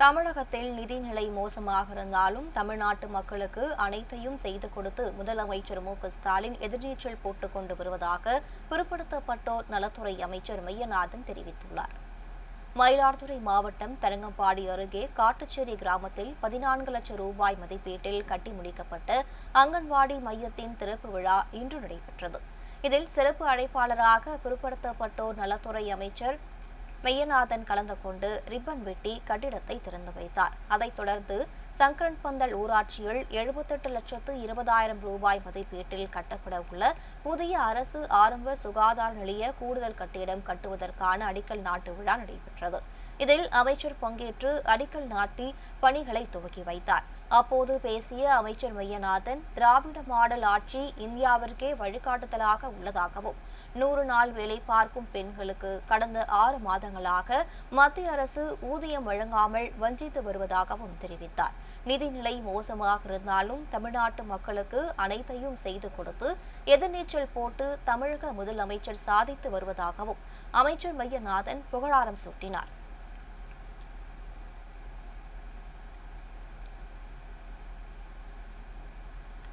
தமிழகத்தில் நிதிநிலை மோசமாக இருந்தாலும் தமிழ்நாட்டு மக்களுக்கு அனைத்தையும் செய்து கொடுத்து முதலமைச்சர் மு க ஸ்டாலின் எதிர்நீச்சல் போட்டுக் கொண்டு வருவதாக பிற்படுத்தப்பட்டோர் நலத்துறை அமைச்சர் மையநாதன் தெரிவித்துள்ளார். மயிலாடுதுறை மாவட்டம் தரங்கம்பாடி அருகே காட்டுச்சேரி கிராமத்தில் பதினான்கு லட்சம் ரூபாய் மதிப்பீட்டில் கட்டி முடிக்கப்பட்ட அங்கன்வாடி மையத்தின் திறப்பு விழா இன்று நடைபெற்றது. இதில் சிறப்பு அழைப்பாளராக பிற்படுத்தப்பட்டோர் நலத்துறை அமைச்சர் மெய்யநாதன் கலந்து கொண்டு ரிப்பன் வெட்டி கட்டிடத்தை திறந்து வைத்தார். அதைத் தொடர்ந்து சங்கரன் பந்தல் ஊராட்சியில் எழுபத்தெட்டு லட்சத்து இருபதாயிரம் ரூபாய் மதிப்பீட்டில் கட்டப்பட உள்ள புதிய அரசு ஆரம்ப சுகாதார நிலைய கூடுதல் கட்டிடம் கட்டுவதற்கான அடிக்கல் நாட்டு விழா நடைபெற்றது. இதில் அமைச்சர் பங்கேற்று அடிக்கல் நாட்டி பணிகளை துவக்கி வைத்தார். அப்போது பேசிய அமைச்சர் மையநாதன் திராவிட மாடல் ஆட்சி இந்தியாவிற்கே வழிகாட்டுதலாக உள்ளதாகவும் நூறு நாள் வேலை பார்க்கும் பெண்களுக்கு கடந்த ஆறு மாதங்களாக மத்திய அரசு ஊதியம் வழங்காமல் வஞ்சித்து வருவதாகவும் தெரிவித்தார். நிதிநிலை மோசமாக இருந்தாலும் தமிழ்நாட்டு மக்களுக்கு அனைத்தையும் செய்து கொடுத்து எதிர்நீச்சல் போட்டு தமிழக முதலமைச்சர் சாதித்து வருவதாகவும் அமைச்சர் மையநாதன் புகழாரம் சூட்டினார்.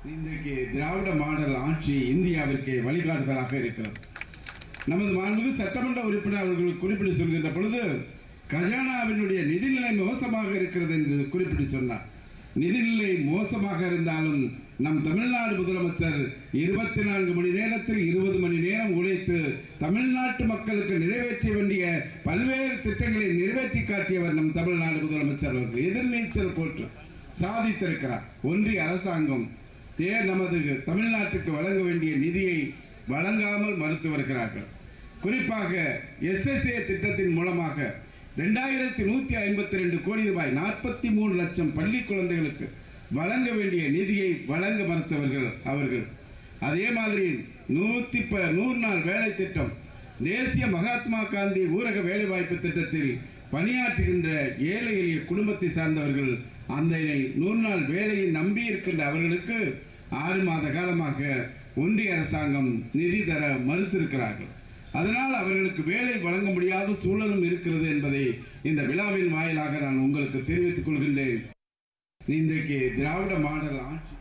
இன்றைக்கு திராவிட மாடல் ஆட்சி இந்தியாவிற்கு வழிகாட்டுதலாக இருக்கிறது. நமது மாண்புமிகு சட்டமன்ற உறுப்பினர் அவர்கள் குறிப்பிட்டு சொல்கின்ற பொழுது கஜானாவினுடைய நிதிநிலை மோசமாக இருக்கிறது என்று குறிப்பிட்டு சொன்னார். நிதிநிலை மோசமாக இருந்தாலும் நம் தமிழ்நாடு முதலமைச்சர் இருபத்தி நான்கு மணி நேரத்தில் இருபது மணி நேரம் உழைத்து தமிழ்நாட்டு மக்களுக்கு நிறைவேற்ற வேண்டிய பல்வேறு திட்டங்களை நிறைவேற்றி காட்டியவர் நம் தமிழ்நாடு முதலமைச்சர் அவர்கள். எதிர்நீச்சல் போட்டு சாதித்திருக்கிறார். ஒன்றிய அரசாங்கம் தேர் நமது தமிழ்நாட்டுக்கு வழங்க வேண்டிய நிதியை வழங்காமல் மறுத்து வருகிறார்கள். குறிப்பாக எஸ்எஸ்ஏ திட்டத்தின் மூலமாக ரெண்டாயிரத்தி நூற்றி ஐம்பத்தி ரெண்டு கோடி ரூபாய் நாற்பத்தி மூணு லட்சம் பள்ளி குழந்தைகளுக்கு வழங்க வேண்டிய நிதியை வழங்க மறுத்தவர்கள் அவர்கள். அதே மாதிரி நூற்றி ப நூறு நாள் வேலை திட்டம் தேசிய மகாத்மா காந்தி ஊரக வேலைவாய்ப்பு திட்டத்தில் பணியாற்றுகின்ற ஏழை எளிய குடும்பத்தை சார்ந்தவர்கள் அந்த நூறு நாள் வேலையை நம்பி இருக்கின்ற அவர்களுக்கு ஆறு மாத காலமாக ஒன்றிய அரசாங்கம் நிதி தர மறுத்திருக்கிறார்கள். அதனால் அவர்களுக்கு வேலை வழங்க முடியாத சூழலும் இருக்கிறது என்பதை இந்த விழாவின் வாயிலாக நான் உங்களுக்கு தெரிவித்துக் கொள்கின்றேன். இன்றைக்கு திராவிட மாடல் ஆட்சி